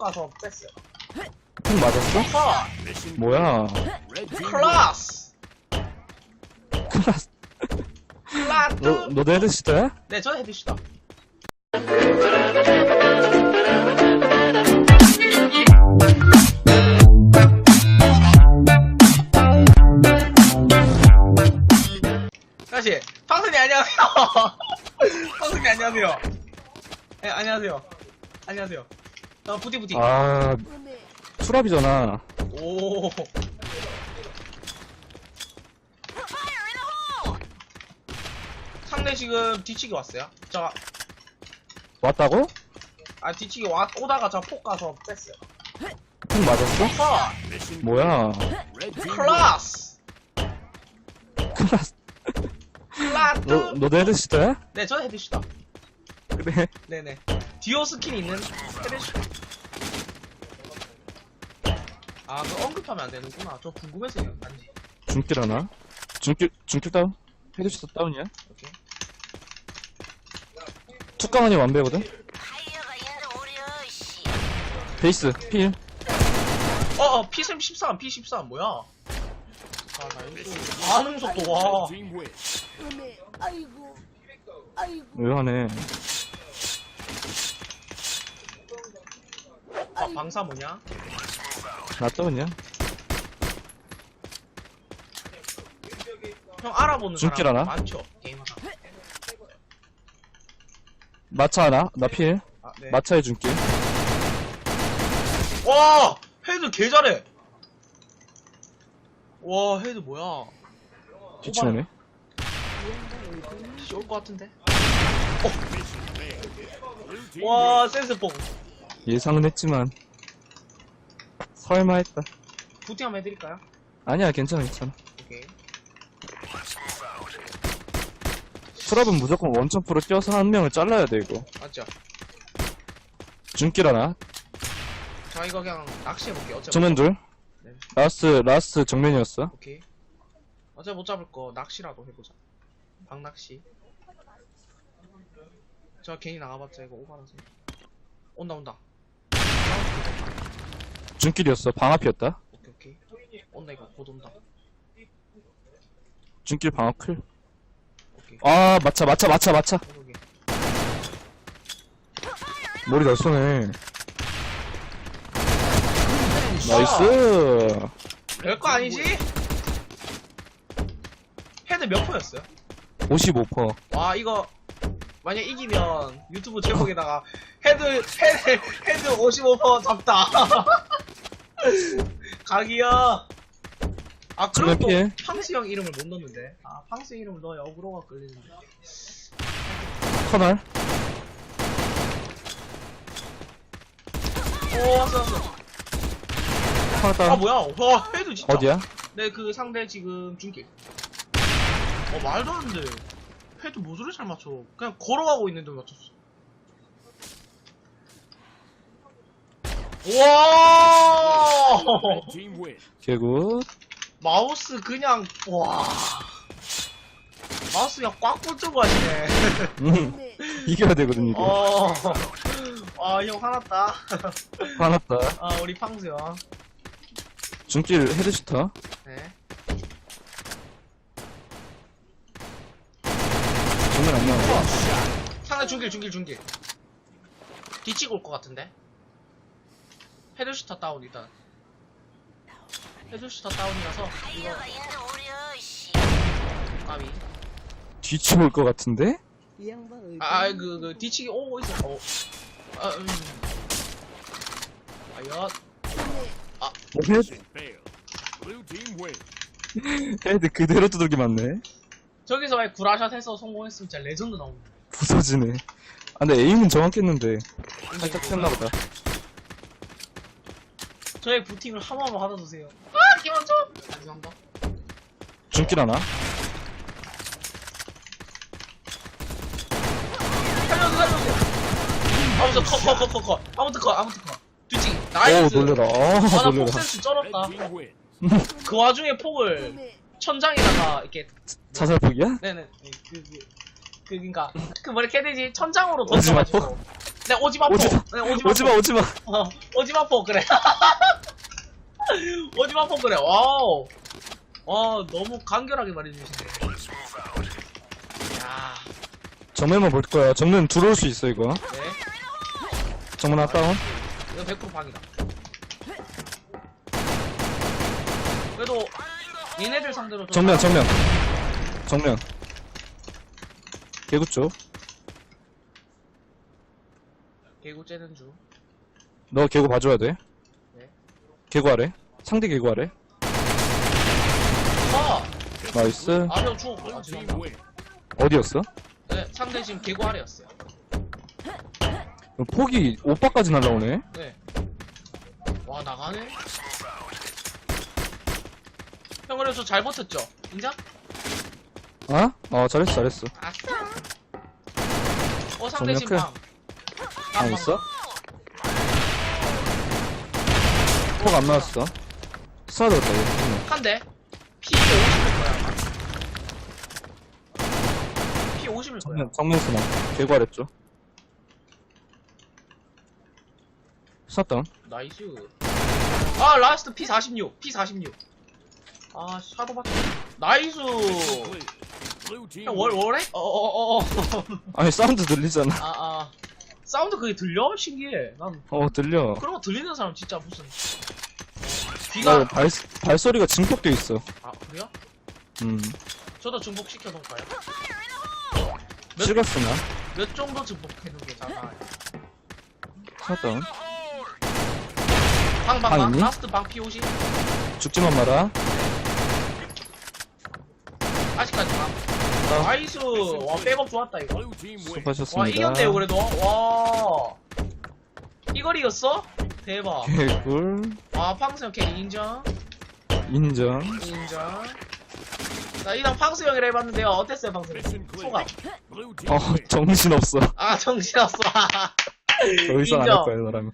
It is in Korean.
가서 뺐어요. 총 맞았어? 컷! 뭐야? 클라스! 클라스. 클라스! 너, 너도 헤드시터야? 네, 저는 헤드시다. 다시, 방선이 안녕하세요. 방선이 안녕하세요. 네, 안녕하세요. 안녕하세요. 어, 부디 부디. 아, 수랍이잖아. 오. 상대 지금 뒤치기 왔어요. 자, 왔다고? 아 뒤치기 와, 오다가 저 폭 가서 뺐어요. 총 맞았어? 컷! 뭐야? 클라스! 클라스. 클라스! 너, 너도 헤드시터야? 네, 저는 헤드시다. 그래. 네네. 디오 스킨 있는 헤드시. 아, 그 언급하면 안 되는구나. 저 궁금해서 안지. 중길 하나? 중길, 중길 다운? 헤드시터 다운이야? 오케이. 투강한이 완배거든? 베이스, 필. 어, 어, P13, P13, 뭐야? 아, 나 이거. 반응 속도, 와. 아이고 아이고 의하네. 아, 방사 뭐냐? 나 다운이야? 형 알아보는 사람 하나? 많죠? 게임하다. 마차 하나? 나 필. 아, 네. 마차의 중길. 와! 헤드 개 잘해! 와, 헤드 뭐야? 뒤치네. 씨, 올것 같은데? 어. 와, 센스 뽕. 예상은 했지만. 설마 했다. 부팅 한번 해드릴까요? 아니야, 괜찮아, 괜찮아. 오케이. 수랍은 무조건 원점프로 뛰어서 한 명을 잘라야 돼, 이거. 맞죠? 중길 하나? 자, 이거 그냥 낚시해볼게요. 어차피. 정면 둘. 네. 라스트, 라스트 정면이었어. 오케이. 어차피 못 잡을 거 낚시라도 해보자. 방낚시. 저 괜히 나가봤자 이거 오바라서. 온다, 온다. 중길이었어. 방 앞이었다. 오케이, 오케이. 온다, 이거 곧 온다. 중길 방앞 클. 오케이. 아, 마차, 마차, 마차. 오케이. 머리 잘 쏘네. 나이스. 별거 아니지? 헤드 몇 퍼였어요? 55%. 와 이거 만약 이기면 유튜브 제목에다가 헤드 헤드 헤드 55% 잡다. 각이야. 아 그럼 또 정말 팡스 형 이름을 못 넣는데. 아 팡스 이름을 넣어야 어그로가 끌리는데. 커널. 오 왔어 왔어. 아 다운. 뭐야? 와 헤드 진짜. 어디야? 네그 상대 지금 중길 어 말도 안 돼 헤드 모조리 잘 맞춰 그냥 걸어가고 있는데 맞췄어 와 개굿. 마우스 그냥 와 마우스 그냥 꽉 꽂고 하시네 음, 이겨야 되거든, 이거. 어. 어아 형 화났다 화났다. 아 우리 팡스 형 중길 헤드슈터. 네. 정면 안 나와. 상대 중길 중길 중길 뒤치고 올 것 같은데 헤드슈터 다운 일단 헤드슈터 다운이라서 이거. 까비 뒤치고 올 것 같은데? 이 양반 의견 아그 그 뒤치기 오고 있어 어. 아, 음. 아야 어, 헤드, 헤드 그대로 두들기 맞네. 저기서 만약 구라샷 해서 성공했으면 진짜 레전드 나옵니다 부서지네. 아, 근데 에임은 정확했는데. 살짝 폈나보다. 저의 부팅을 한 번만 받아주세요 아 기원점 감사합니다 중길 하나? 살려주세요 살려주세요 아무튼 컷 컷 컷 컷 컷 아무튼 컷 아무튼 컷 뒤치기 오, 나이스 놀래라. 아, 아 나 놀래라. 폭센스 쩔었다 그 와중에 폭을 천장에다가 이렇게 자살폭이야? 네네 그, 그, 그 그니까 그 뭐라 해야 되지 천장으로 던져가지고 네, 오지마 포. 오지마. 네, 오지마 오지마, 포. 오지마. 어, 오지마 포, 그래. 오지마 포, 그래. 와우. 와, 너무 간결하게 말해주시네. 야, 정면만 볼 거야. 정면 들어올 수 있어, 이거. 네. 정면 다운. 이거 100% 방이다. 그래도, 얘네들 상대로 좀. 정면, 정면. 정면. 개구 쪽. 개구 째는 중. 너 개구 봐줘야 돼. 네. 개구 아래. 상대 개구 아래. 아! 나이스. 아, 형 죽었고. 아, 죄송합니다. 어디였어? 네, 상대 지금 개구 아래였어요. 폭이 오빠까지 날라오네. 네. 와, 나가네? 형, 그래서 잘 버텼죠? 인정? 어? 어, 잘했어, 잘했어. 아싸. 어, 상대 지금 정력해. 방. 방 있어? 폭안 나왔어. 스나 들었다, 이거. 한대. 피 50일 거야, 아마. 피 50일 거야. 정면, 정면 스나. 쪽. 스나 다운. 나이스. 아, 라스트 피 46. 피 46. 아, 샤도 받 나이스. 형, 월, 월해? 어어어어. 아니, 사운드 들리잖아. 아, 아. 사운드 그게 들려? 신기해. 난 어, 들려. 그런 거 들리는 사람 진짜 무슨. 나 귀가. 발, 발소리가 증폭돼 있어. 아, 그래요? 음. 저도 중복시켜 놓을까요? 몇- 실각스나. 몇 정도 증복해놓은 게 작아요? 스나 다운. 방, 방, 방 방. 있니? 라스트 방 P50. 죽지만 마라. 아직까지 방. 아. 나이스. 와, 백업 좋았다, 이거. 와, 수고하셨습니다. 이겼네요, 그래도. 와. 이걸 이겼어? 대박. 개꿀. 아, 팡스 형 캐리 인정. 인정. 인정. 자, 이당 팡스 형이라 해봤는데요. 어땠어요, 팡스 형? 소감. 어, 정신없어. 아, 정신없어. 더 이상 안. 할 거야, 이 사람이.